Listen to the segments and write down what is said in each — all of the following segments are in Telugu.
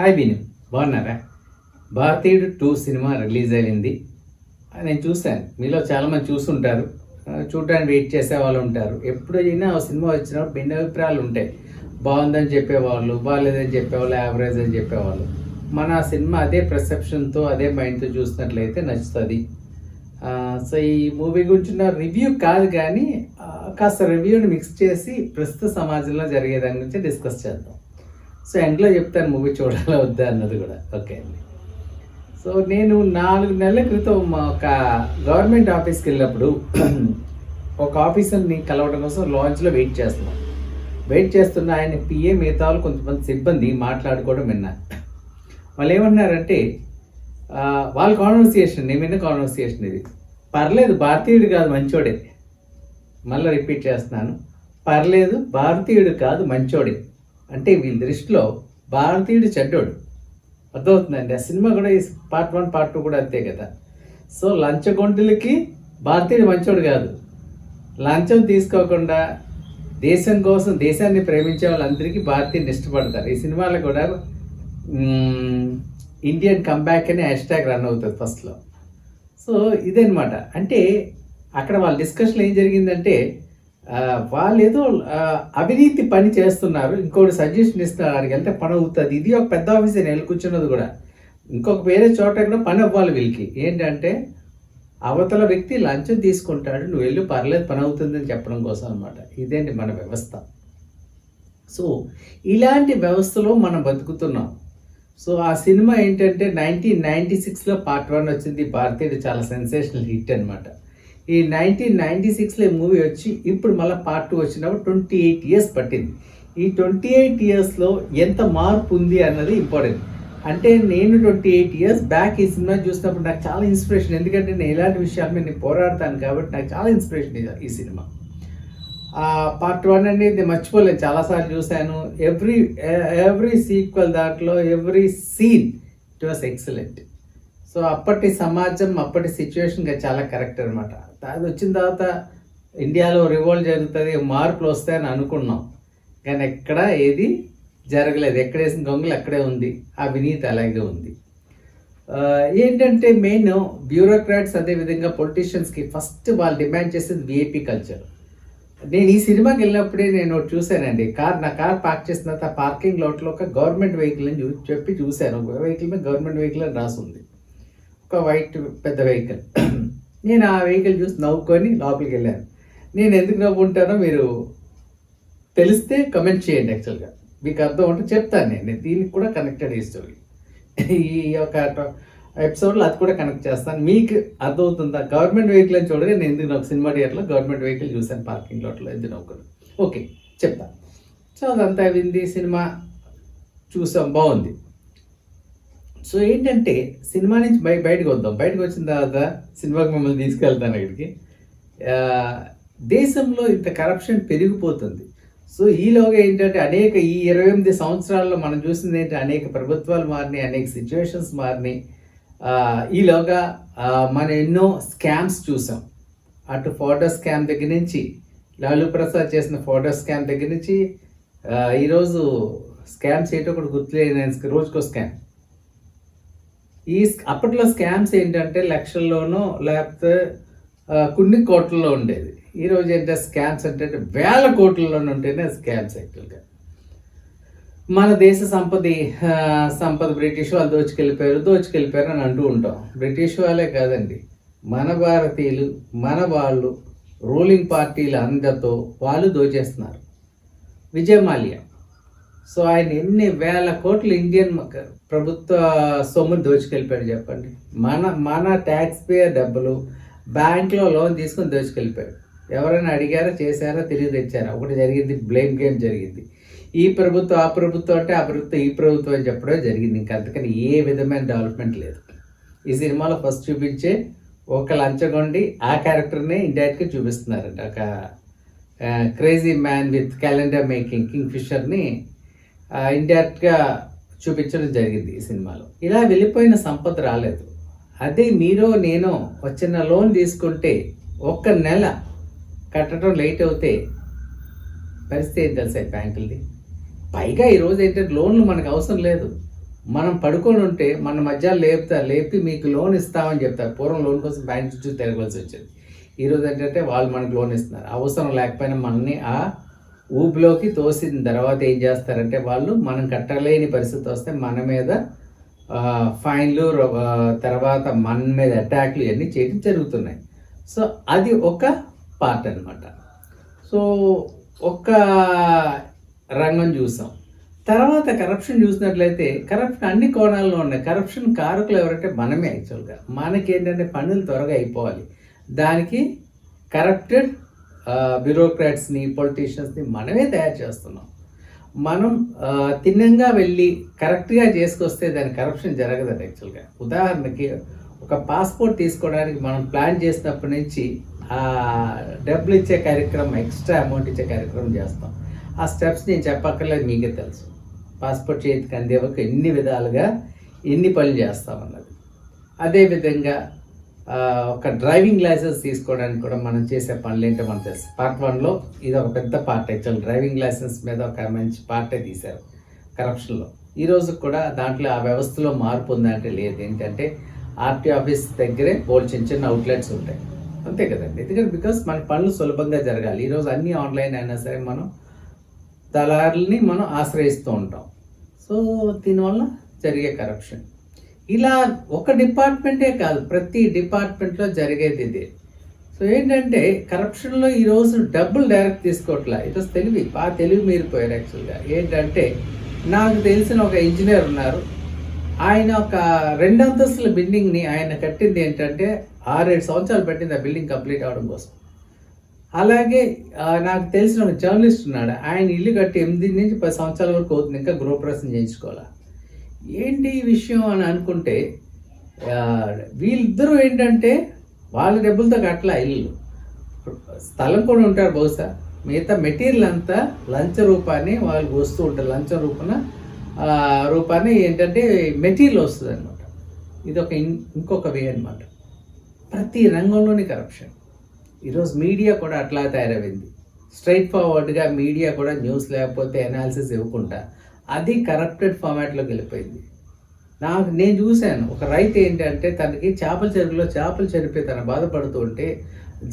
హాయ్ బీన్ బాగున్నారా? భారతీయుడు టూ సినిమా రిలీజ్ అయింది నేను చూశాను. మీలో చాలామంది చూస్తుంటారు. చూడడానికి వెయిట్ చేసే వాళ్ళు ఉంటారు. ఎప్పుడు అయినా ఆ సినిమా వచ్చినప్పుడు భిన్న అభిప్రాయాలు ఉంటాయి. బాగుందని చెప్పేవాళ్ళు బాగాలేదని చెప్పేవాళ్ళు యావరేజ్ అని చెప్పేవాళ్ళు. మన సినిమా అదే ప్రసెప్షన్తో అదే మైండ్తో చూసినట్లయితే నచ్చుతుంది. సో ఈ మూవీ గురించి నా రివ్యూ కాదు కానీ కాస్త రివ్యూని మిక్స్ చేసి ప్రస్తుత సమాజంలో జరిగే దాని గురించి డిస్కస్ చేద్దాం. సో ఎండ్లో చెప్తాను మూవీ చూడాలా వద్దా అన్నది కూడా. ఓకే అండి. సో నేను నాలుగు నెలల క్రితం మా ఒక గవర్నమెంట్ ఆఫీస్కి వెళ్ళినప్పుడు ఒక ఆఫీసర్ని కలవడం కోసం లాంచ్లో వెయిట్ చేస్తున్నాం. వెయిట్ చేస్తున్న ఆయన పిఏ మిగతాలు కొంతమంది సిబ్బంది మాట్లాడుకోవడం విన్నాను వాళ్ళు ఏమన్నారంటే వాళ్ళ కాన్వర్సియేషన్ నేను విన్న కాన్వర్సియేషన్ ఇది. పర్లేదు భారతీయుడు కాదు మంచోడే. మళ్ళీ రిపీట్ చేస్తున్నాను. పర్లేదు భారతీయుడు కాదు మంచోడే. అంటే వీళ్ళ దృష్టిలో భారతీయుడు చెడ్డోడు. అర్థమవుతుందండి? ఆ సినిమా కూడా ఈ పార్ట్ వన్ పార్ట్ టూ కూడా అంతే కదా. సో లంచగొండులకి భారతీయుడు మంచోడు కాదు. లంచం తీసుకోకుండా దేశం కోసం దేశాన్ని ప్రేమించే వాళ్ళందరికీ భారతీయుని ఇష్టపడతారు. ఈ సినిమాలో కూడా ఇండియన్ కంబ్యాక్ అనే హ్యాష్ ట్యాగ్ రన్ అవుతుంది ఫస్ట్లో. సో ఇదనమాట అంటే అక్కడ వాళ్ళ డిస్కషన్ ఏం జరిగిందంటే వాళ్ళు ఏదో అవినీతి పని చేస్తున్నారు. ఇంకోటి సజెషన్ ఇస్తున్నారు. అక్కడికి వెళ్తే పని అవుతుంది. ఇది ఒక పెద్ద ఆఫీసర్ నెల కూర్చున్నది కూడా. ఇంకొక వేరే చోట కూడా పని అవ్వాలి వీళ్ళకి. ఏంటంటే అవతల వ్యక్తి లంచం తీసుకుంటాడు. నువ్వు వెళ్ళి పర్లేదు పని అవుతుందని చెప్పడం కోసం అనమాట ఇదేంటి మన వ్యవస్థ? సో ఇలాంటి వ్యవస్థలో మనం బతుకుతున్నాం. సో ఆ సినిమా ఏంటంటే నైన్టీన్ నైన్టీ సిక్స్లో పార్ట్ వన్ వచ్చింది. భారతీయుడు చాలా సెన్సేషనల్ హిట్ అనమాట ఈ నైన్టీన్ నైన్టీ సిక్స్లో మూవీ వచ్చి ఇప్పుడు మళ్ళీ పార్ట్ టూ వచ్చినప్పుడు ట్వంటీ ఎయిట్ ఇయర్స్ పట్టింది. ఈ ట్వంటీ ఎయిట్ ఇయర్స్లో ఎంత మార్పు ఉంది అన్నది ఇంపార్టెంట్ అంటే నేను ట్వంటీ ఎయిట్ ఇయర్స్ బ్యాక్ ఈ సినిమా చూసినప్పుడు నాకు చాలా ఇన్స్పిరేషన్ ఎందుకంటే నేను ఇలాంటి విషయాల మీద నేను పోరాడతాను కాబట్టి నాకు చాలా ఇన్స్పిరేషన్ ఇది- ఈ సినిమా పార్ట్ వన్ అనేది నేను మర్చిపోలేదు చాలాసార్లు చూశాను. ఎవ్రీ ఎవ్రీ సీక్వెల్ దాంట్లో every scene it was excellent so అప్పటి సమాజం అప్పటి సిచ్యువేషన్గా చాలా కరెక్ట్ అనమాట అది వచ్చిన తర్వాత ఇండియాలో రివోల్ట్ జరుగుతుంది మార్పులు వస్తాయని అనుకున్నాం. కానీ ఎక్కడ ఏది జరగలేదు. ఎక్కడేసిన వేసిన అక్కడే ఉంది. అవినీతి అలాగే ఉంది. ఏంటంటే మెయిన్ బ్యూరోక్రాట్స్ అదేవిధంగా పొలిటీషియన్స్కి ఫస్ట్ వాళ్ళు డిమాండ్ చేసేది విఏపీ కల్చర్ నేను ఈ సినిమాకి వెళ్ళినప్పుడే నేను ఒకటి చూశానండి. కార్ నా కార్ పార్క్ చేసిన తర్వాత పార్కింగ్ లోట్లో ఒక గవర్నమెంట్ వెహికల్ అని చూ- చెప్పి చూశాను. వెహికల్ మీద గవర్నమెంట్ వెహికల్ అని రాసి ఉంది ఒక వైట్ పెద్ద వెహికల్ నేను ఆ వెహికల్ చూసి నవ్వుకొని లోపలికి వెళ్ళాను. నేను ఎందుకు నవ్వుంటానో మీరు తెలిస్తే కమెంట్ చేయండి యాక్చువల్గా మీకు అర్థం ఉంటే చెప్తాను నేను. నేను దీనికి కూడా కనెక్టెడ్ ఈ స్టోరీ ఈ యొక్క ఎపిసోడ్లో అది కూడా కనెక్ట్ చేస్తాను. మీకు అర్థమవుతుందా? గవర్నమెంట్ వెహికల్ అని చూడగా నేను ఎందుకు నాకు సినిమా థియేటర్లో గవర్నమెంట్ వెహికల్ చూశాను పార్కింగ్ లోట్లో ఎందుకు నవ్వుకుని? ఓకే చెప్తాను సో అదంతా వింది సినిమా చూసాం బాగుంది. సో ఏంటంటే సినిమా నుంచి బయ బయటకు వద్దాం. బయటకు వచ్చిన తర్వాత సినిమాకి మిమ్మల్ని తీసుకెళ్తాను అక్కడికి దేశంలో ఇంత కరప్షన్ పెరిగిపోతుంది. సో ఈలోగా ఏంటంటే అనేక ఈ ఇరవై ఎనిమిది సంవత్సరాల్లో మనం చూసింది ఏంటి? అనేక ప్రభుత్వాలు మారినాయి అనేక సిచ్యువేషన్స్ మారినాయి. ఈలోగా మనం ఎన్నో స్కామ్స్ చూసాం. అటు ఫోటో స్కామ్ దగ్గర నుంచి లాలూ ప్రసాద్ చేసిన ఫోటో స్కామ్ దగ్గర నుంచి ఈరోజు స్కామ్స్ ఏంటో ఒకటి గుర్తులేదు రోజుకో స్కామ్ ఈ స్- అప్పట్లో స్కామ్స్ ఏంటంటే లక్షల్లోనో లేకపోతే కొన్ని కోట్లలో ఉండేది. ఈరోజు ఏంటంటే స్కామ్స్ అంటే వేల కోట్లలోనే ఉంటేనే స్కామ్స్ యాక్చువల్గా. మన దేశ సంపద సంపద బ్రిటిష్ వాళ్ళు దోచుకెళ్ళిపోయారు దోచుకెళ్ళిపోయారు అని అంటూ ఉంటాం. బ్రిటిష్ వాళ్ళే కాదండి. మన భారతీయులు మన వాళ్ళు రూలింగ్ పార్టీల అందతో వాళ్ళు దోచేస్తున్నారు. విజయమాల్యా. సో ఆయన ఎన్ని వేల కోట్లు ఇండియన్ ప్రభుత్వ సొమ్ముని దోచుకెళ్ళిపోయాడు చెప్పండి. మన మన ట్యాక్స్ పేయర్ డబ్బులు బ్యాంక్లో లోన్ తీసుకొని దోచుకెళ్ళిపోయాడు. ఎవరైనా అడిగారా చేశారా తిరిగి తెచ్చారా? ఒకటి జరిగింది బ్లేమ్ గేమ్ జరిగింది. ఈ ప్రభుత్వం ఆ ప్రభుత్వం అంటే ఆ ప్రభుత్వం ఈ ప్రభుత్వం అని చెప్పడం జరిగింది. ఇంకా అంతకని ఏ విధమైన డెవలప్మెంట్ లేదు. ఈ సినిమాలో ఫస్ట్ చూపించే ఒక లంచగొండి ఆ క్యారెక్టర్నే ఇండైరెక్ట్గా చూపిస్తున్నారంట. ఒక crazy man with calendar making king ఫిషర్ని ఇండైరెక్ట్గా చూపించడం జరిగింది ఈ సినిమాలో. ఇలా వెళ్ళిపోయిన సంపద రాలేదు. అదే మీరు నేను వచ్చిన లోన్ తీసుకుంటే ఒక్క నెల కట్టడం లేట్ అవుతే పరిస్థితి ఏం తెలుసా బ్యాంకులది? పైగా ఈరోజు ఏంటంటే లోన్లు మనకు అవసరం లేదు. మనం పడుకొని ఉంటే మన మధ్య లేపుతా లేపి మీకు లోన్ ఇస్తామని చెప్తారు. పూర్వం లోన్ కోసం బ్యాంక్ చుట్టూ తిరగవలసి వచ్చేది. ఈరోజు ఏంటంటే వాళ్ళు మనకు లోన్ ఇస్తున్నారు. అవసరం లేకపోయినా మనని ఆ ఊపిలోకి తోసిన తర్వాత ఏం చేస్తారంటే వాళ్ళు మనం కట్టలేని పరిస్థితి వస్తే మన మీద ఫైన్లు తర్వాత మన మీద అటాక్లు ఇవన్నీ చేయడం జరుగుతున్నాయి. సో అది ఒక పార్ట్ అనమాట సో ఒక రంగం చూసాం. తర్వాత కరప్షన్ చూసినట్లయితే కరప్షన్ అన్ని కోణాల్లో ఉన్నాయి. కరప్షన్ కారకులు ఎవరంటే మనమే యాక్చువల్గా మనకి ఏంటంటే పనులు త్వరగా అయిపోవాలి. దానికి కరప్టెడ్ బ్యూరోక్రాట్స్ని పొలిటీషియన్స్ని మనమే తయారు చేస్తున్నాం. మనం తిన్నంగా వెళ్ళి కరెక్ట్గా చేసుకొస్తే దాని కరప్షన్ జరగదు యాక్చువల్గా ఉదాహరణకి ఒక పాస్పోర్ట్ తీసుకోవడానికి మనం ప్లాన్ చేసినప్పటి నుంచి డబ్బులు ఇచ్చే కార్యక్రమం ఎక్స్ట్రా అమౌంట్ ఇచ్చే కార్యక్రమం చేస్తాం. ఆ స్టెప్స్ నేను చెప్పక్కర్లేదు మీకే తెలుసు. పాస్పోర్ట్ చేతికి అందే వరకు ఎన్ని విధాలుగా ఎన్ని పనులు చేస్తామన్నది. అదేవిధంగా ఒక డ్రైవింగ్ లైసెన్స్ తీసుకోవడానికి కూడా మనం చేసే పనులు ఏంటో మనకు తెలుసు. పార్ట్ వన్లో ఇది ఒక పెద్ద పార్ట్. యాక్చువల్ డ్రైవింగ్ లైసెన్స్ మీద ఒక మంచి పార్టే తీశారు కరప్షన్లో. ఈరోజు కూడా దాంట్లో ఆ వ్యవస్థలో మార్పు ఉందంటే లేదు. ఏంటంటే ఆర్టీ ఆఫీస్ దగ్గరే బోల్డ్ చిన్న చిన్న అవుట్లెట్స్ ఉంటాయి. అంతే కదండి. ఎందుకంటే బికాస్ మన పనులు సులభంగా జరగాలి. ఈరోజు అన్నీ ఆన్లైన్ అయినా సరే మనం దళారుల్ని మనం ఆశ్రయిస్తూ ఉంటాం. సో దీనివల్ల జరిగే కరప్షన్. ఇలా ఒక డిపార్ట్మెంటే కాదు ప్రతి డిపార్ట్మెంట్లో జరిగేది ఇది. సో ఏంటంటే కరప్షన్లో ఈరోజు డబ్బులు డైరెక్ట్ తీసుకోవట్లే. వాస్ తెలివి బాగా తెలివి మీరిపోయారు యాక్చువల్గా. ఏంటంటే నాకు తెలిసిన ఒక ఇంజనీర్ ఉన్నారు. ఆయన ఒక రెండు అంతస్తుల బిల్డింగ్ని ఆయన కట్టింది ఏంటంటే ఆరేడు సంవత్సరాలు పట్టింది ఆ బిల్డింగ్ కంప్లీట్ అవడం కోసం. అలాగే నాకు తెలిసిన ఒక జర్నలిస్ట్ ఉన్నాడు. ఆయన ఇల్లు కట్టి ఎనిమిది నుంచి పది సంవత్సరాల వరకు అవుతుంది. ఇంకా గృహప్రవేశం చేయించుకోవాలా. ఏంటి ఈ విషయం అని అనుకుంటే వీళ్ళిద్దరూ ఏంటంటే వాళ్ళ డబ్బులతో కట్టలా ఇల్లు. స్థలం కూడా ఉంటారు బహుశా. మిగతా మెటీరియల్ అంతా లంచ రూపాన్ని వాళ్ళు వస్తూ ఉంటారు. లంచ రూపాన రూపాన్ని ఏంటంటే మెటీరియల్ వస్తుంది అనమాట ఇది ఒక ఇంకొక వే అనమాట ప్రతి రంగంలోని కరప్షన్ ఈరోజు మీడియా కూడా అట్లా తయారైంది. స్ట్రైట్ ఫార్వర్డ్గా మీడియా కూడా న్యూస్ లేకపోతే అనాలిసిస్ ఇవ్వకుండా అది కరప్టెడ్ ఫార్మాట్లోకి వెళ్ళిపోయింది. నాకు నేను చూశాను ఒక రైతు ఏంటంటే తనకి చేపల చెరువులో చేపలు చనిపోయి తన బాధపడుతుంటే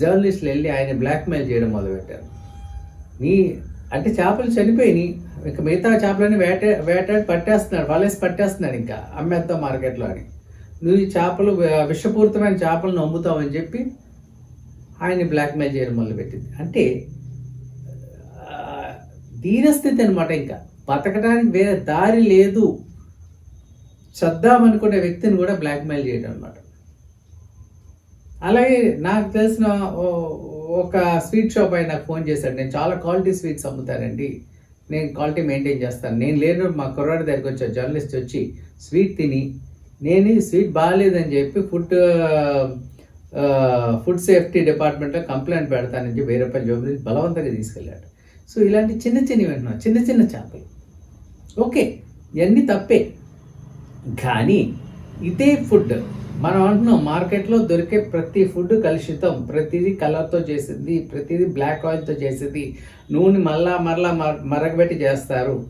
జర్నలిస్టులు వెళ్ళి ఆయన బ్లాక్మెయిల్ చేయడం మొదలుపెట్టారు. నీ అంటే చేపలు చనిపోయినాయి ఇంకా మిగతా చేపలని వేట వేటాడి పట్టేస్తున్నాడు వలేసి పట్టేస్తున్నాడు ఇంకా అమ్మేద్దాం మార్కెట్లో అని. నువ్వు ఈ చేపలు విషపూరితమైన చేపలను అమ్ముతావని చెప్పి ఆయన్ని బ్లాక్మెయిల్ చేయడం మొదలుపెట్టింది. అంటే దీనస్థితి అనమాట ఇంకా. బతకడానికి వేరే దారి లేదు. చద్దామనుకునే వ్యక్తిని కూడా బ్లాక్మెయిల్ చేయడం అనమాట అలాగే నాకు తెలిసిన ఒక స్వీట్ షాప్ ఆయన నాకు ఫోన్ చేశాడు. నేను చాలా క్వాలిటీ స్వీట్స్ అమ్ముతానండి. నేను క్వాలిటీ మెయింటైన్ చేస్తాను. నేను లేను మా కుర్రాడి దగ్గరికి వచ్చా జర్నలిస్ట్ వచ్చి స్వీట్ తిని నేను స్వీట్ బాగాలేదని చెప్పి ఫుడ్ ఫుడ్ సేఫ్టీ డిపార్ట్మెంట్లో కంప్లైంట్ పెడతానని చెప్పి వెయ్యి రూపాయల జోబు నుంచి బలవంతంగా తీసుకెళ్ళాడు. సో ఇలాంటి చిన్న చిన్నవి అంటున్నాను చిన్న చిన్న చేపలు. ఓకే ఇవన్నీ తప్పే. కానీ ఇదే ఫుడ్. మనం అంటున్నాం మార్కెట్లో దొరికే ప్రతి ఫుడ్ కలుషితం. ప్రతిదీ కలర్తో చేసింది ప్రతిదీ బ్లాక్ ఆయిల్తో చేసింది. నూనె మళ్ళా మరలా మర- మరగబెట్టి చేస్తారు.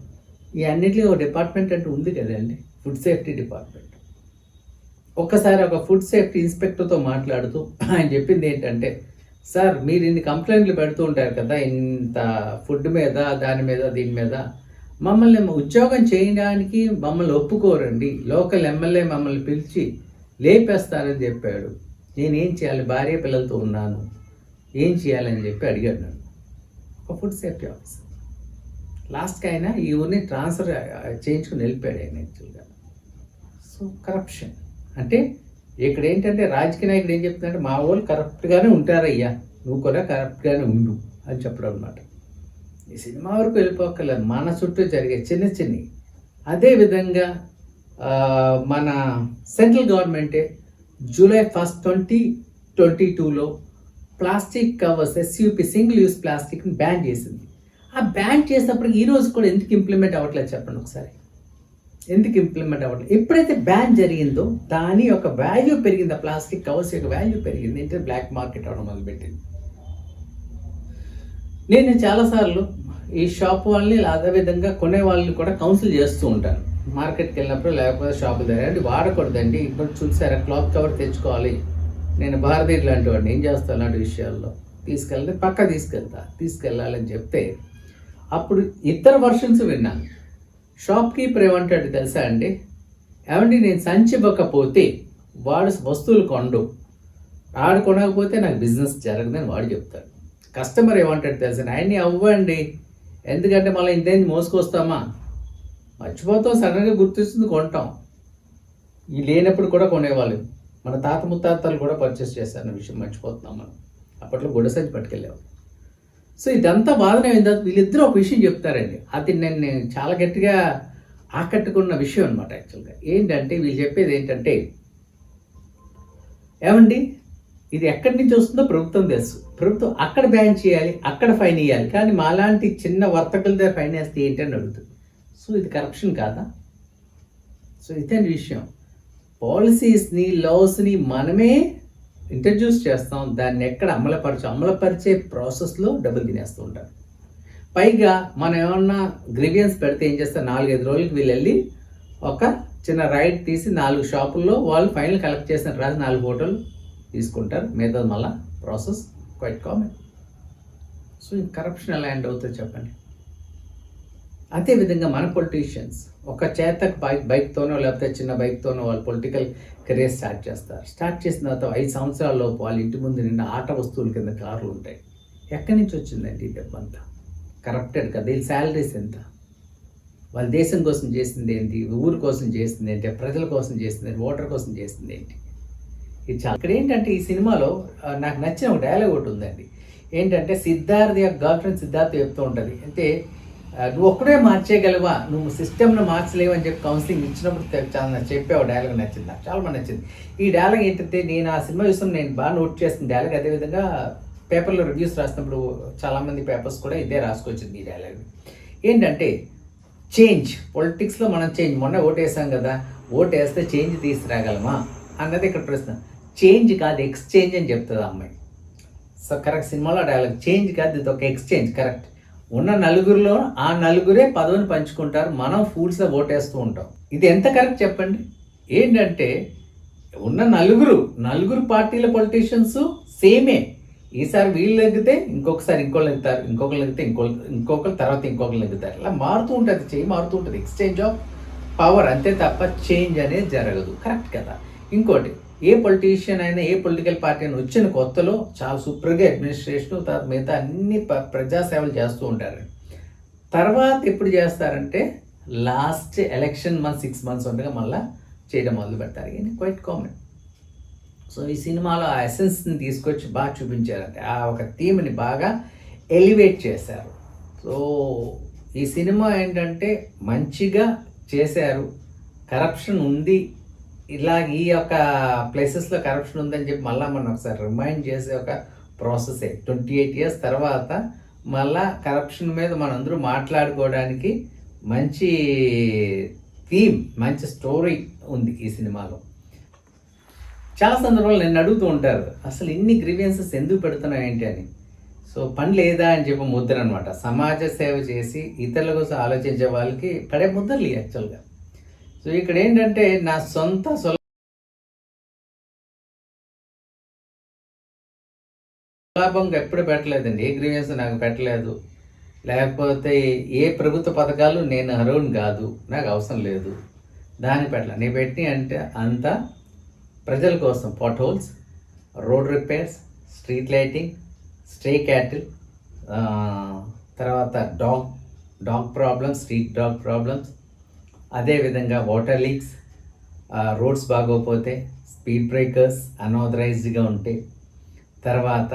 ఈ అన్నిటిలో ఒక డిపార్ట్మెంట్ అంటే ఉంది కదండి ఫుడ్ సేఫ్టీ డిపార్ట్మెంట్. ఒక్కసారి ఒక ఫుడ్ సేఫ్టీ ఇన్స్పెక్టర్తో మాట్లాడుతూ ఆయన చెప్పింది ఏంటంటే సార్ మీరు ఇన్ని కంప్లైంట్లు పెడుతూ ఉంటారు కదా ఇంత ఫుడ్ మీద దాని మీద దీని మీద. మమ్మల్ని ఉద్యోగం చేయడానికి మమ్మల్ని ఒప్పుకోరండి. లోకల్ ఎమ్మెల్యే మమ్మల్ని పిలిచి లేపేస్తారని చెప్పాడు. నేనేం చేయాలి? భార్య పిల్లలతో ఉన్నాను. ఏం చేయాలని చెప్పి అడిగాడు నన్ను. ఒక ఫుడ్ సేఫ్టీ ఆఫీసర్. లాస్ట్కి ఆయన ఈ ఊరిని ట్రాన్స్ఫర్ చేయించుకుని వెళ్ళిపోయాడు ఆయన యాక్చువల్గా. So corruption. అంటే ఇక్కడ ఏంటంటే రాజకీయ నాయకుడు ఏం చెప్తున్నాడంటే మా వాళ్ళు కరెక్ట్గానే ఉంటారయ్యా. నువ్వు కూడా కరెక్ట్గానే ఉండు. అని చెప్పడం అనమాట ఈ సినిమా వరకు వెళ్ళిపోకలేదు మన చుట్టూ జరిగే చిన్న చిన్ని. అదేవిధంగా మన సెంట్రల్ గవర్నమెంటే జూలై ఫస్ట్ ట్వంటీ ట్వంటీ టూలో plastic covers SUP single use ప్లాస్టిక్ని ban చేసింది. ఆ బ్యాన్ చేసినప్పుడు ఈరోజు కూడా ఎందుకు ఇంప్లిమెంట్ అవ్వట్లేదు చెప్పండి ఒకసారి. ఎందుకు ఇంప్లిమెంట్ అవ్వట్లేదు ఎప్పుడైతే బ్యాన్ జరిగిందో దాని యొక్క వాల్యూ పెరిగింది ఆ ప్లాస్టిక్ కవర్స్ యొక్క వాల్యూ పెరిగింది. అంటే బ్లాక్ మార్కెట్ అవడం మొదలుపెట్టింది. నేను చాలాసార్లు ఈ షాప్ వాళ్ళని అదేవిధంగా కొనే వాళ్ళని కూడా కౌన్సిల్ చేస్తూ ఉంటాను. మార్కెట్కి వెళ్ళినప్పుడు లేకపోతే షాపు దగ్గర అంటే వాడకూడదండి. ఇప్పుడు చూసారా క్లాత్ కవర్ తెచ్చుకోవాలి. నేను భారతీయ లాంటి వాడిని ఏం చేస్తాను అలాంటి విషయాల్లో? తీసుకెళ్తే పక్క తీసుకెళ్తా తీసుకెళ్ళాలని చెప్తే అప్పుడు ఇద్దరు వర్షన్స్ విన్నాను. షాప్ కీపర్ ఏమంటాడు తెలుసా అండి? ఏమండి నేను సంచి ఇవ్వకపోతే వాడు వస్తువులు కొండు ఆడు కొనకపోతే నాకు బిజినెస్ జరగదని వాడు చెప్తాడు. కస్టమర్ ఏమంటాడు తెలుసా? ఆయన్ని అవ్వండి. ఎందుకంటే మళ్ళీ ఇంతేంది మోసుకొస్తామా? మర్చిపోతాం సడన్గా గుర్తిస్తుంది కొంటాం. ఈ లేనప్పుడు కూడా కొనేవాళ్ళు. మన తాత ముత్తాతలు కూడా పర్చేస్ చేశారన్న విషయం మర్చిపోతున్నాం మనం. అప్పట్లో గుడసంచి పట్టుకెళ్ళేవాళ్ళు. సో ఇదంతా వాదన అయిన తర్వాత వీళ్ళిద్దరూ ఒక విషయం చెప్తారండి. అది నేను చాలా గట్టిగా ఆకట్టుకున్న విషయం అనమాట యాక్చువల్గా. ఏంటంటే వీళ్ళు చెప్పేది ఏంటంటే ఏమండి? ఇది ఎక్కడి నుంచి వస్తుందో ప్రభుత్వం తెలుసు. ప్రభుత్వం అక్కడ బ్యాన్ చేయాలి అక్కడ ఫైన్ వేయాలి కానీ మాలాంటి చిన్న వర్తకుల దగ్గర ఫైన్ వేస్తే ఏంటని అడుగుతుంది సో ఇది కరప్షన్ కాదా? సో ఇదే విషయం. పాలసీస్ని లాస్ని మనమే ఇంట్రడ్యూస్ చేస్తాం దాన్ని ఎక్కడ అమలుపరచు అమలుపరిచే ప్రాసెస్లో డబ్బులు తినేస్తూ ఉంటారు. పైగా మనం ఏమన్నా గ్రీవియన్స్ పెడితే ఏం చేస్తారు? నాలుగైదు రోజులకి వీళ్ళు వెళ్ళి ఒక చిన్న రైడ్ తీసి నాలుగు షాపుల్లో వాళ్ళు ఫైనల్ కలెక్ట్ చేసిన రాసి నాలుగు ఫోటోలు తీసుకుంటారు. మిగతా మళ్ళీ ప్రాసెస్ క్వైట్ కామన్ సో ఈ కరప్షన్ ఎలా ఎండ్ అవుతుంది చెప్పండి? అదేవిధంగా మన పొలిటీషియన్స్ ఒక చేత బైక్ బైక్తోనో లేకపోతే చిన్న బైక్తోనో వాళ్ళు పొలిటికల్ కెరీర్ స్టార్ట్ చేస్తారు. స్టార్ట్ చేసిన తర్వాత ఐదు సంవత్సరాల్లోపు వాళ్ళ ఇంటి ముందు నిండా ఆట వస్తువుల కింద కార్లు ఉంటాయి. ఎక్కడి నుంచి వచ్చిందండి ఈ డబ్బంతా కరప్టెడ్ కదా? వీళ్ళ శాలరీస్ ఎంత? వాళ్ళ దేశం కోసం చేసింది ఏంటి? ఊరు కోసం చేసింది ఏంటి? ప్రజల కోసం చేసింది ఏంటి? ఓటర్ కోసం చేసింది ఏంటి? ఇది చాలా ఇక్కడ ఏంటంటే ఈ సినిమాలో నాకు నచ్చిన ఒక డైలాగ్ ఒకటి ఉందండి. ఏంటంటే సిద్ధార్థ గర్ల్ ఫ్రెండ్ సిద్ధార్థ చెప్తూ ఉంటుంది. అంటే నువ్వు ఒక్కడే మార్చేయగలవా? నువ్వు సిస్టమ్ను మార్చలేవు అని చెప్పి కౌన్సిలింగ్ ఇచ్చినప్పుడు చాలా నాకు చెప్పే ఒక డైలాగ్ నచ్చింది? నాకు చాలా బాగా నచ్చింది. ఈ డైలాగ్ ఏంటంటే నేను ఆ సినిమా చూసిన నేను బాగా నోట్ చేసిన డైలాగ్ అదేవిధంగా పేపర్లో రివ్యూస్ రాసినప్పుడు చాలామంది పేపర్స్ కూడా ఇదే రాసుకొచ్చింది ఈ డైలాగ్ ఏంటంటే చేంజ్ పొలిటిక్స్లో మనం చేంజ్ మొన్న ఓటు వేసాం కదా ఓటు వేస్తే చేంజ్ తీసుకురాగలమా? అన్నది ఇక్కడ ప్రశ్న. చేంజ్ కాదు ఎక్స్చేంజ్ అని చెప్తుంది అమ్మాయి. సో కరెక్ట్ సినిమాలో డైలాగ్ చేంజ్ కాదు ఇది ఒక ఎక్స్చేంజ్ కరెక్ట్ ఉన్న నలుగురిలో ఆ నలుగురే పదవిని పంచుకుంటారు. మనం ఫూల్స్లో ఓటేస్తూ ఉంటాం. ఇది ఎంత కరెక్ట్ చెప్పండి? ఏంటంటే ఉన్న నలుగురు నలుగురు పార్టీల పొలిటీషియన్స్ సేమే ఈసారి వీళ్ళు ఎగ్గితే ఇంకొకసారి ఇంకోళ్ళు ఎగుతారు ఇంకొకరు ఎగితే ఇంకొకరు ఇంకొకరు తర్వాత ఇంకొకరు ఎగుతారు ఇలా మారుతూ ఉంటుంది చేయి మారుతూ ఉంటుంది. ఎక్స్చేంజ్ ఆఫ్ పవర్ అంతే తప్ప చేంజ్ అనేది జరగదు. కరెక్ట్ కదా? ఇంకోటి ఏ పొలిటీషియన్ అయినా ఏ పొలిటికల్ పార్టీ అయినా వచ్చిన కొత్తలో చాలా సూపర్గా అడ్మినిస్ట్రేషన్ తర్వాత మిగతా అన్ని ప- ప్రజాసేవలు చేస్తూ ఉంటారు. తర్వాత ఎప్పుడు చేస్తారంటే last election month six months ఉండగా మళ్ళీ చేయడం మొదలు పెడతారు. ఇది క్వైట్ కామన్ సో ఈ సినిమాలో ఆ ఎసెన్స్ని తీసుకొచ్చి బాగా చూపించారంటే ఆ ఒక థీమ్ని బాగా ఎలివేట్ చేశారు. సో ఈ సినిమా ఏంటంటే మంచిగా చేశారు. కరప్షన్ ఉంది. ఇలా ఈ యొక్క ప్లేసెస్లో కరప్షన్ ఉందని చెప్పి మళ్ళీ మనం ఒకసారి రిమైండ్ చేసే ఒక ప్రాసెసే ట్వంటీ ఎయిట్ ఇయర్స్ తర్వాత మళ్ళా కరప్షన్ మీద మనందరూ మాట్లాడుకోవడానికి మంచి థీమ్ మంచి స్టోరీ ఉంది ఈ సినిమాలో. చాలా సందర్భాలు నన్ను అడుగుతూ ఉంటారు అసలు ఇన్ని గ్రీవియన్సెస్ ఎందుకు పెడుతున్నావు ఏంటి అని. సో పని లేదా అని చెప్పి ముద్ర అనమాట సమాజ సేవ చేసి ఇతరుల కోసం ఆలోచించే వాళ్ళకి పడే ముద్రలు యాక్చువల్గా సో ఇక్కడ ఏంటంటే నా సొంత సొల ఎప్పుడు పెట్టలేదండి ఏ గ్రీవియన్స్ నాకు పెట్టలేదు. లేకపోతే ఏ ప్రభుత్వ పథకాలు నేను అర్హుని కాదు నాకు అవసరం లేదు. దాన్ని పెట్టలే. నేను పెట్టి అంటే అంతా ప్రజల కోసం. Potholes road repairs street lighting stray cattle తర్వాత dog dog problems street dog problems అదేవిధంగా వాటర్ లీక్స్ రోడ్స్ బాగోకపోతే స్పీడ్ బ్రేకర్స్ అన్ఆథరైజ్డ్గా ఉంటే తర్వాత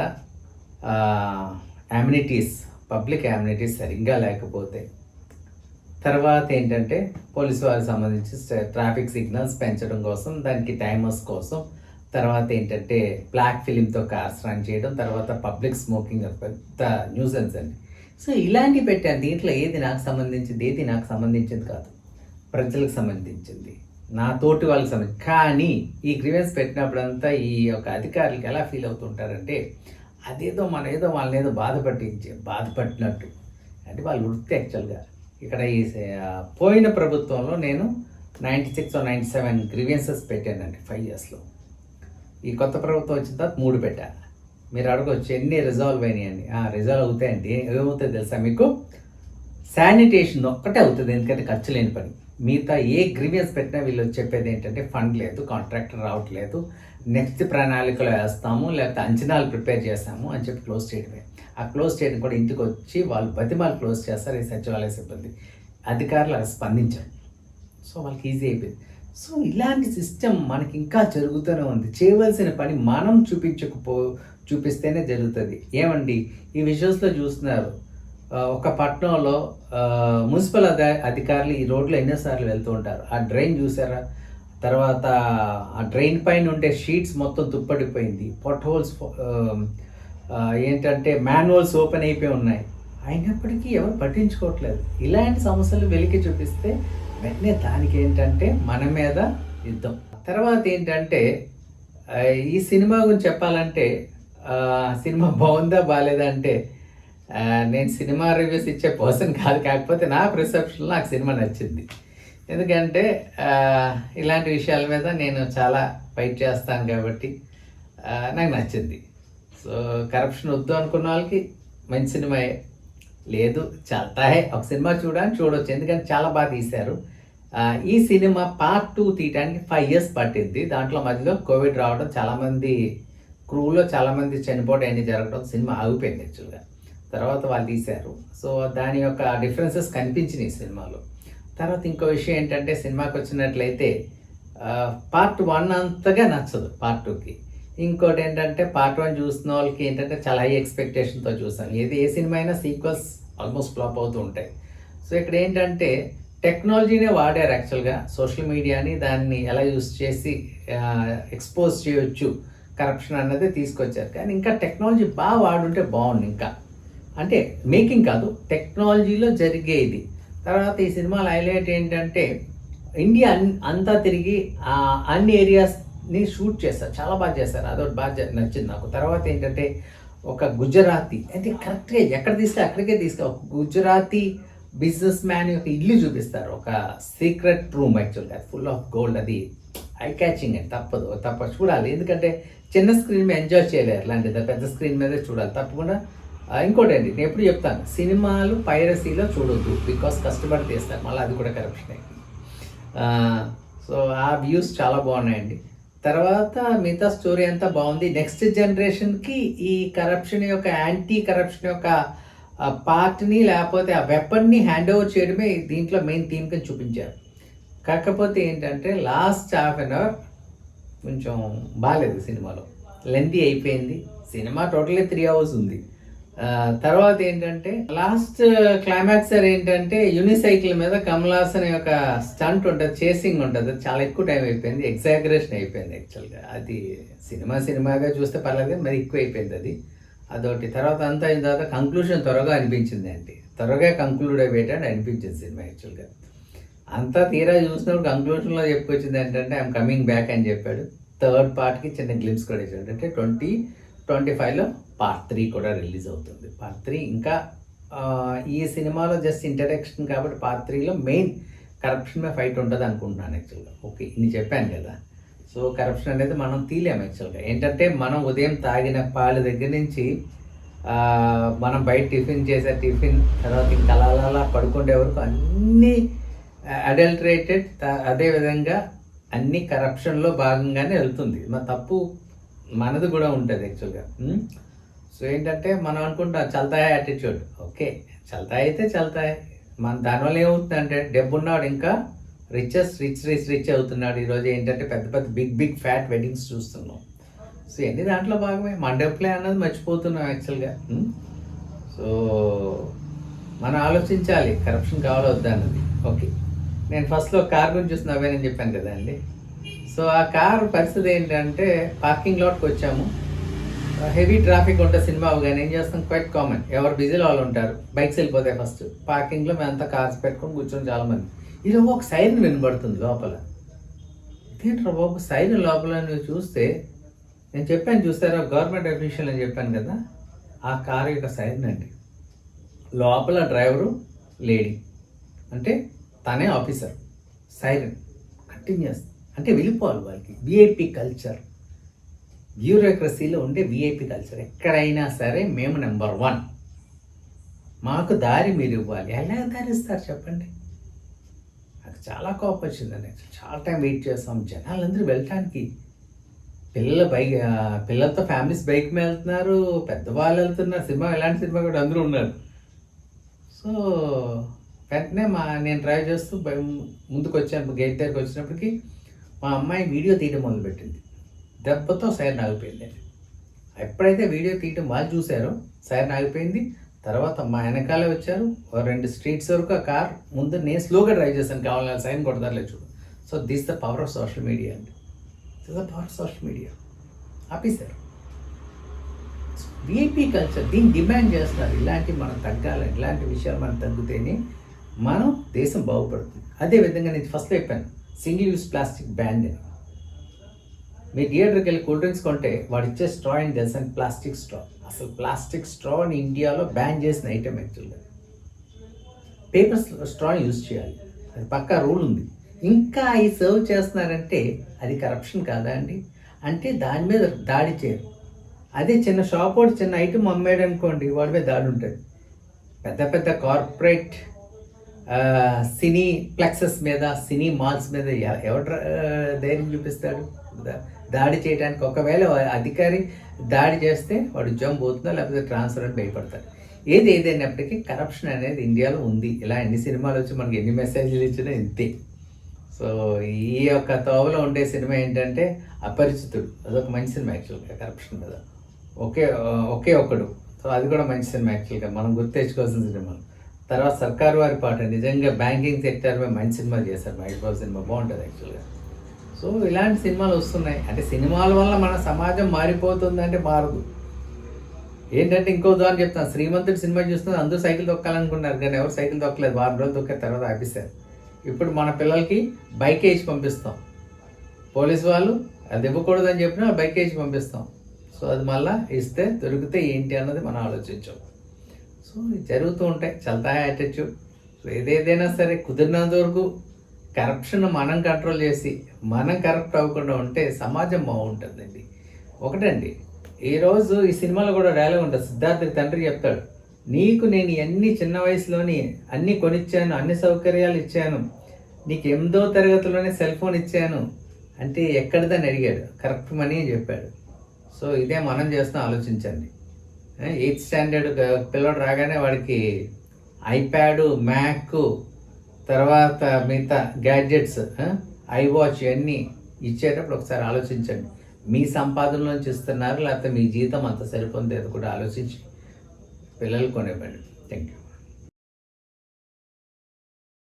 అమ్యూనిటీస్ పబ్లిక్ అమ్యూనిటీస్ సరిగ్గా లేకపోతే తర్వాత ఏంటంటే పోలీసు వారికి సంబంధించి ట్రాఫిక్ సిగ్నల్స్ పెంచడం కోసం దానికి టైమర్స్ కోసం తర్వాత ఏంటంటే బ్లాక్ ఫిలింతో కార్స్ రన్ చేయడం తర్వాత పబ్లిక్ స్మోకింగ్ పెద్ద న్యూసెన్స్ అండి. సో ఇలాంటివి పెట్టాను దీంట్లో ఏది నాకు సంబంధించింది ఏది నాకు సంబంధించింది కాదు. ప్రజలకు సంబంధించింది. నా తోటి వాళ్ళకి సంబంధించి. కానీ ఈ గ్రీవెన్స్ పెట్టినప్పుడంతా ఈ యొక్క అధికారులకు ఎలా ఫీల్ అవుతుంటారంటే అదేదో మన ఏదో వాళ్ళని ఏదో బాధ పట్టించే బాధ పట్టినట్టు. అంటే వాళ్ళు వృత్తి యాక్చువల్గా. ఇక్కడ ఈ పోయిన ప్రభుత్వంలో నేను ninety six ninety seven grievances పెట్టానండి ఫైవ్ ఇయర్స్లో. ఈ కొత్త ప్రభుత్వం వచ్చిన తర్వాత మూడు పెట్టాను మీరు అడగొచ్చు ఎన్ని రిజాల్వ్ అయినాయండి రిజాల్వ్ అవుతాయండి. ఏమవుతాయి తెలుసా మీకు? శానిటేషన్ ఒక్కటే అవుతుంది ఎందుకంటే ఖర్చు లేని పని. మిగతా ఏ గ్రీవియన్స్ పెట్టినా వీళ్ళు చెప్పేది ఏంటంటే ఫండ్ లేదు కాంట్రాక్టర్ రావట్లేదు నెక్స్ట్ ప్రణాళికలో వేస్తాము లేకపోతే అంచనాలు ప్రిపేర్ చేస్తాము అని చెప్పి క్లోజ్ చేయడమే. ఆ క్లోజ్ చేయడం కూడా ఇంటికి వచ్చి వాళ్ళు బతిమాలు క్లోజ్ చేస్తారు ఈ సచివాలయ సిబ్బంది. అధికారులు అలా స్పందించారు. సో వాళ్ళకి ఈజీ అయిపోయింది. సో ఇలాంటి సిస్టమ్ మనకి ఇంకా జరుగుతూనే ఉంది. చేయవలసిన పని మనం చూపించకపో చూపిస్తేనే జరుగుతుంది. ఏమండి? ఈ విజువల్స్లో చూస్తున్నారు. ఒక పట్టణంలో మున్సిపల్ అధికారులు ఈ రోడ్లో ఎన్నోసార్లు వెళ్తూ ఉంటారు. ఆ డ్రైన్ చూసారా? తర్వాత ఆ డ్రైన్ పైన ఉండే షీట్స్ మొత్తం తుప్పడిపోయింది పొట్ హోల్స్ ఏంటంటే మాన్యువల్స్ ఓపెన్ అయిపోయి ఉన్నాయి. అయినప్పటికీ ఎవరు పట్టించుకోవట్లేదు. ఇలాంటి సమస్యలు వెలికి చూపిస్తే వెంటనే దానికి ఏంటంటే మన మీద యుద్ధం. తర్వాత ఏంటంటే ఈ సినిమా గురించి చెప్పాలంటే సినిమా బాగుందా బాగాలేదా అంటే నేను సినిమా రివ్యూస్ ఇచ్చే పర్సన్ కాదు కాకపోతే నా ప్రిసెప్షన్ నాకు సినిమా నచ్చింది. ఎందుకంటే ఇలాంటి విషయాల మీద నేను చాలా ఫైట్ చేస్తాను కాబట్టి నాకు నచ్చింది. సో కరప్షన్ వద్దు అనుకున్న వాళ్ళకి మంచి సినిమాయే లేదు చల్తాహే ఒక సినిమా చూడడానికి చూడొచ్చు. ఎందుకంటే చాలా బాగా తీశారు. ఈ సినిమా పార్ట్ టూ తీయడానికి ఫైవ్ ఇయర్స్ పట్టింది. దాంట్లో మధ్యలో కోవిడ్ రావడం చాలామంది క్రూలో చాలామంది చనిపోవడం అన్ని జరగడం సినిమా ఆగిపోయింది యాక్చువల్గా తర్వాత వాళ్ళు తీశారు. సో దాని యొక్క డిఫరెన్సెస్ కనిపించినాయి సినిమాలో. తర్వాత ఇంకో విషయం ఏంటంటే సినిమాకి వచ్చినట్లయితే పార్ట్ వన్ అంతగా నచ్చదు పార్ట్ టూకి ఇంకోటి ఏంటంటే పార్ట్ వన్ చూసిన వాళ్ళకి ఏంటంటే చాలా హై ఎక్స్పెక్టేషన్తో చూసాం ఏది ఏ సినిమా అయినా సీక్వెల్స్ ఆల్మోస్ట్ ఫ్లాప్ అవుతూ ఉంటాయి. సో ఇక్కడ ఏంటంటే టెక్నాలజీనే వాడారు యాక్చువల్గా సోషల్ మీడియాని దాన్ని ఎలా యూస్ చేసి ఎక్స్పోజ్ చేయొచ్చు కరప్షన్ అన్నది తీసుకొచ్చారు. కానీ ఇంకా టెక్నాలజీ బాగా వాడుంటే బాగుంది ఇంకా. అంటే మేకింగ్ కాదు టెక్నాలజీలో జరిగేది. తర్వాత ఈ సినిమాలో హైలైట్ ఏంటంటే ఇండియా అన్- అంతా తిరిగి అన్ని ఏరియాస్ని షూట్ చేస్తారు. చాలా బాగా చేస్తారు. అదొకటి బాగా నచ్చింది నాకు. తర్వాత ఏంటంటే ఒక గుజరాతీ అంటే కరెక్ట్గా ఎక్కడ తీస్తే అక్కడికే తీసుకు ఒక గుజరాతీ బిజినెస్ మ్యాన్ యొక్క ఇల్లు చూపిస్తారు. ఒక సీక్రెట్ రూమ్ యాక్చువల్గా ఫుల్ ఆఫ్ గోల్డ్ అది ఐ క్యాచింగ్ అండి. తప్పదు. తప్ప చూడాలి. ఎందుకంటే చిన్న స్క్రీన్ మీద ఎంజాయ్ చేయలేరు. అలాంటిది పెద్ద స్క్రీన్ మీదే చూడాలి. తప్పకుండా ఇంకోటి అండి నేను ఎప్పుడు చెప్తాను సినిమాలు పైరసీలో చూడొద్దు బికాస్ కష్టపడి తీస్తారు మళ్ళీ అది కూడా కరప్షన్ సో ఆ వ్యూస్ చాలా బాగున్నాయండి. తర్వాత మిగతా స్టోరీ అంతా బాగుంది. నెక్స్ట్ జనరేషన్కి ఈ కరప్షన్ యొక్క యాంటీ కరప్షన్ యొక్క పార్ట్ని లేకపోతే ఆ వెపన్ని హ్యాండ్ ఓవర్ చేయడమే దీంట్లో మెయిన్ థీమ్ కింద చూపించారు. కాకపోతే ఏంటంటే లాస్ట్ హాఫ్ అన్ అవర్ కొంచెం బాగాలేదు సినిమాలో. లెంతీ అయిపోయింది. సినిమా టోటల్లీ త్రీ అవర్స్ ఉంది. తర్వాత ఏంటంటే లాస్ట్ క్లైమాక్స్ ఏంటంటే యూనిసైకిల్ మీద కమలాస్ అనే ఒక స్టంట్ ఉంటుంది చేసింగ్ ఉంటుంది. అది చాలా ఎక్కువ టైం అయిపోయింది ఎగ్జాగరేషన్ అయిపోయింది యాక్చువల్గా అది సినిమా సినిమాగా చూస్తే పర్లేదు మరి ఎక్కువ అయిపోయింది అది. అదొకటి. తర్వాత అంతా అయిన తర్వాత కంక్లూషన్ త్వరగా అనిపించింది అండి. త్వరగా కంక్లూడ్ అయిపోయాడు అనిపించింది సినిమా యాక్చువల్గా అంతా తీరా చూసినప్పుడు కంక్లూషన్లో చెప్పుకొచ్చింది ఏంటంటే ఐఎమ్ కమింగ్ బ్యాక్ అని చెప్పాడు. థర్డ్ పార్ట్కి చిన్న గ్లిమ్స్ కూడా ఇచ్చాడు. అంటే ట్వంటీ ట్వంటీ ఫైవ్లో పార్ట్ త్రీ కూడా రిలీజ్ అవుతుంది. పార్ట్ త్రీ ఇంకా ఈ సినిమాలో జస్ట్ ఇంట్రడక్షన్ కాబట్టి పార్ట్ త్రీలో మెయిన్ కరప్షన్ మీద ఫైట్ ఉంటుంది అనుకుంటున్నాను యాక్చువల్గా ఓకే ఇన్ని చెప్పాను కదా. సో కరప్షన్ అనేది మనం తీలేము యాక్చువల్గా ఏంటంటే మనం ఉదయం తాగిన పాలు దగ్గర నుంచి మనం బయట టిఫిన్ చేసే టిఫిన్ తర్వాత ఇంకా అలా అలా అలా పడుకునే వరకు అన్నీ అడల్టరేటెడ్ అదేవిధంగా అన్ని కరప్షన్లో భాగంగానే వెళ్తుంది. మన తప్పు మనది కూడా ఉంటుంది యాక్చువల్గా సో ఏంటంటే మనం అనుకుంటాం చల్తాయి యాటిట్యూడ్ ఓకే చల్తాయి అయితే చల్తాయి. మన దానివల్ల ఏమవుతుందంటే డబ్బు ఉన్నాడు ఇంకా రిచెస్ రిచ్ రిచ్ రిచ్ అవుతున్నాడు. ఈరోజు ఏంటంటే పెద్ద పెద్ద బిగ్ బిగ్ ఫ్యాట్ వెడ్డింగ్స్ చూస్తున్నాం. సో ఎన్ని దాంట్లో భాగమే? మన డబ్బులే అన్నది మర్చిపోతున్నాం యాక్చువల్గా hmm? సో మనం ఆలోచించాలి కరప్షన్ కావాలో వద్దా అన్నది. ఓకే నేను ఫస్ట్లో కార్ గురించి చూసి నవ్వేనని చెప్పాను కదా అండి. సో ఆ కార్ పరిస్థితి ఏంటంటే పార్కింగ్ లాట్కి వచ్చాము. హెవీ ట్రాఫిక్ ఉంటే సినిమా అవగానే ఏం చేస్తాం? క్వైట్ కామన్ ఎవరు బిజీలో వాళ్ళు ఉంటారు. బైక్స్ వెళ్ళిపోతాయి ఫస్ట్ పార్కింగ్లో మేమంతా కార్స్ పెట్టుకొని కూర్చొని చాలా మంది ఇది ఒక సైరన్ వినబడుతుంది లోపల. ఇదేంట్రా బాబు? సైరన్ లోపల నువ్వు చూస్తే నేను చెప్పాను చూస్తారా? గవర్నమెంట్ అఫీషియల్ అని చెప్పాను కదా? ఆ కార్ యొక్క సైరన్ అండి. లోపల డ్రైవరు లేడీ అంటే తనే ఆఫీసర్ సైరన్ కంటిన్యూస్ అంటే వెళ్ళిపోవాలి వాళ్ళకి. విఐపి కల్చర్ బ్యూరోక్రసీలో ఉండే విఐపి కల్చర్ ఎక్కడైనా సరే మేము నెంబర్ వన్ మాకు దారి మీరు ఇవ్వాలి. ఎలా దారి ఇస్తారు చెప్పండి? నాకు చాలా కోపం వచ్చిందండి చాలా టైం వెయిట్ చేస్తాం జనాలందరూ వెళ్ళటానికి పిల్లల బైక్ పిల్లలతో ఫ్యామిలీస్ బైక్ మీద వెళ్తున్నారు. పెద్దవాళ్ళు వెళ్తున్నారు. సినిమా ఎలాంటి సినిమా కూడా అందరూ ఉన్నారు. సో వెంటనే మా నేను డ్రైవ్ చేస్తూ ముందుకు వచ్చాను గేట్ దగ్గరికి వచ్చినప్పటికి మా అమ్మాయి వీడియో తీయడం మొదలుపెట్టింది. దెబ్బతో సైరన్ ఆగిపోయింది ఎప్పుడైతే వీడియో తీయటం వాళ్ళు చూశారో సైరన్ ఆగిపోయింది తర్వాత మా వెనకాలే వచ్చారు. ఓ రెండు స్ట్రీట్స్ వరకు ఆ కార్ ముందు నేను స్లోగా డ్రైవ్ చేశాను. కావాలని సైన్ కొడతారులే చూడు. So this the power of social media అండి. This the power of social media. ఆపేశారు. వీపీ కల్చర్ దీన్ని డిమాండ్ చేస్తున్నారు. ఇలాంటి మనం తగ్గాలి. ఇలాంటి విషయాలు మనం తగ్గితేనే మనం దేశం బాగుపడుతుంది. అదే విధంగా నేను ఫస్ట్ చెప్పాను. సింగిల్ యూస్ ప్లాస్టిక్ బ్యాండ్ మీ థియేటర్కి వెళ్ళి కూల్ డ్రింక్స్ కొంటే వాడు ఇచ్చే స్ట్రా అని తెలుసు? అని ప్లాస్టిక్ స్ట్రా. అసలు ప్లాస్టిక్ స్ట్రాని ఇండియాలో బ్యాన్ చేసిన ఐటమ్ యాక్చువల్గా. పేపర్ స్ట్రాని యూజ్ చేయాలి. అది పక్కా రూల్ ఉంది. ఇంకా అవి సర్వ్ చేస్తున్నారంటే అది కరప్షన్ కాదా అండి? అంటే దాని మీద దాడి చేయరు. అదే చిన్న షాప్ ఒకటి చిన్న ఐటమ్ అమ్మాడు అనుకోండి వాడి మీద దాడి ఉంటుంది. పెద్ద పెద్ద కార్పొరేట్ సినీ ప్లెక్సెస్ మీద సినీ మాల్స్ మీద ఎ- ఎవరు ధైర్యం చూపిస్తాడు? దాడి చేయడానికి ఒకవేళ అధికారి దాడి చేస్తే వాడు ఉద్యోగం పోతుందా లేకపోతే ట్రాన్స్ఫర్ అని భయపడతారు ఏది ఏదైనప్పటికీ కరప్షన్ అనేది ఇండియాలో ఉంది. ఇలా ఎన్ని సినిమాలు వచ్చి మనకి ఎన్ని మెసేజ్లు ఇచ్చినా ఇంతే. సో ఈ యొక్క తోవలో ఉండే సినిమా ఏంటంటే అపరిచితుడు. అదొక మంచి సినిమా యాక్చువల్గా కరప్షన్ మీద. ఒకే ఒకే ఒకడు. సో అది కూడా మంచి సినిమా యాక్చువల్గా మనం గుర్తు తెచ్చుకోవాల్సిన సినిమాలు తర్వాత సర్కారు వారి పాట. నిజంగా బ్యాంకింగ్ సెక్టర్ మీద మంచి సినిమా చేశారు. మహేష్ బాబు సినిమా బాగుంటుంది యాక్చువల్గా సో ఇలాంటి సినిమాలు వస్తున్నాయి. అంటే సినిమాల వల్ల మన సమాజం మారిపోతుందంటే మారదు. ఏంటంటే ఇంకో ఉదాహరణ చెప్తాను. శ్రీమంతుడు సినిమా చూస్తున్న అందరూ సైకిల్ తొక్కాలనుకున్నారు కానీ ఎవరు సైకిల్ తొక్కలేదు. వారం రోజులు తొక్కే తర్వాత ఆపేశారు. ఇప్పుడు మన పిల్లలకి బైక్ వేసి పంపిస్తాం. పోలీస్ వాళ్ళు అది ఇవ్వకూడదని చెప్పినా బైక్ వేసి పంపిస్తాం. సో అది మళ్ళీ ఇస్తే దొరికితే ఏంటి అన్నది మనం ఆలోచించాం. సో జరుగుతూ ఉంటాయి. చల్తా యాటిట్యూడ్ సో ఏదేదైనా సరే కుదిరినంత వరకు కరప్షన్ మనం కంట్రోల్ చేసి మనం కరప్ట్ అవ్వకుండా ఉంటే సమాజం బాగుంటుందండి. ఒకటండి ఈరోజు ఈ సినిమాలో కూడా డైలాగ్ ఉంటుంది. సిద్ధార్థుడి తండ్రి చెప్తాడు నీకు నేను అన్ని చిన్న వయసులోని అన్ని కొనిచ్చాను అన్ని సౌకర్యాలు ఇచ్చాను నీకు ఎనిమిదో తరగతిలోనే సెల్ ఫోన్ ఇచ్చాను అంటే ఎక్కడిదని అడిగాడు. కరెక్ట్ మనీ అని చెప్పాడు. సో ఇదే మనం చేస్తాం ఆలోచించండి. ఎయిత్ స్టాండర్డ్ పిల్లడు రాగానే వాడికి ఐప్యాడ్ మ్యాక్ తర్వాత మిగతా గ్యాడ్జెట్స్ ఐ వాచ్ ఇవన్నీ ఇచ్చేటప్పుడు ఒకసారి ఆలోచించండి. మీ సంపాదనలోంచి ఇస్తున్నారు? లేకపోతే మీ జీతం అంత సరిపోతుంది అది కూడా ఆలోచించి పిల్లలు కొనివ్వండి. Thank you